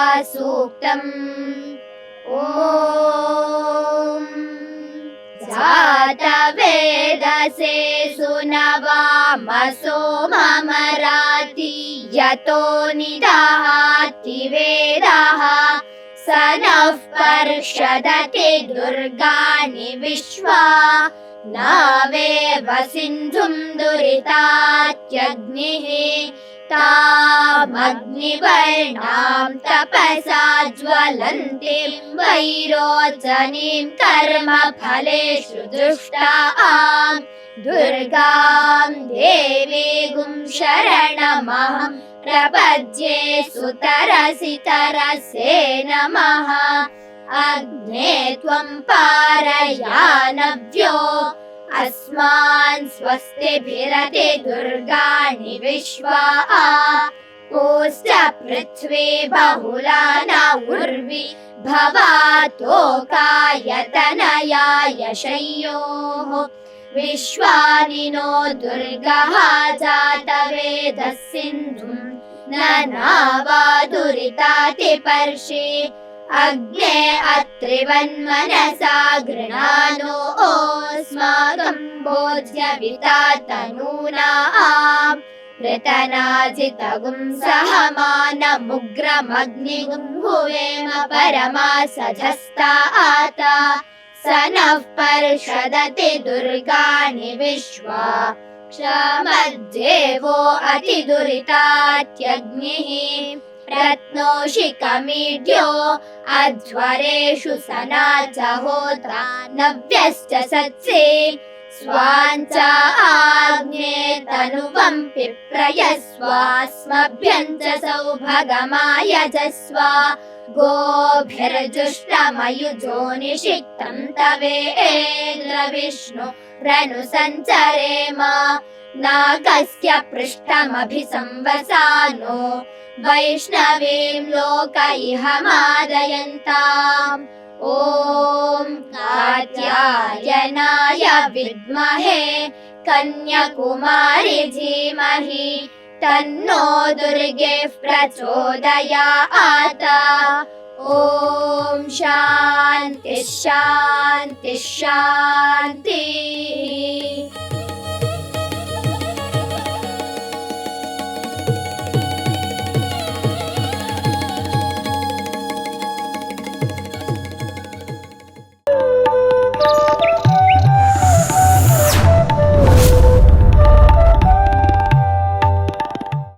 शतम् ॐ जातवेदसे सुनवामसो ममराति यतो निदाति वेदः। स नः पर्षदति दुर्गाणि विश्वा। नावेव सिन्धुं दुरितात्यग्निः तामग्निवर्णां तपसा ज्वलन्तीं वैरोचनीं कर्मफलेषु दुष्टां दुर्गां देवीगुं शरणमहं प्रपद्ये सुतरसि तरसे नमः। अग्ने त्वं पारयानव्यो अस्मान् स्वस्तिभिरति दुर्गाणि विश्वा। पोश्च पृथ्वी बहुला न उर्वि भवातोकायतनयाय शय्योः विश्वानि नो दुर्गः जातवेदः सिन्धुम् न नावादुरिताति पर्षि अग्ने अत्रिवन्मनसा गृणानो ओस्माकं बोध्यविता तनूनाम् ऋतनाजितगुं सहमानमुग्रमग्निगुं भुवेम परमा सधस्ता आता। स नः पर्षदति दुर्गाणि विश्वा। क्षमद्देवो अतिदुरितात्यग्निः रत्नोषिकमीड्यो अध्वरेषु सना च होता नव्यश्च सत्से स्वाञ्च आग्ने तनुवं च सौभगमायजस्व गोभिर्जुष्टमयुजो निषिक्तं तवेन्द्र विष्णु रनुसञ्चरेम नागस्य पृष्ठमभिसंवसानो। वैष्णवीं लोक इह मादयन्ताम्। ॐ कात्यायनाय विद्महे कन्याकुमारि धीमहि। तन्नो दुर्गे प्रचोदयात्। ॐ शान्ति शान्ति शान्ति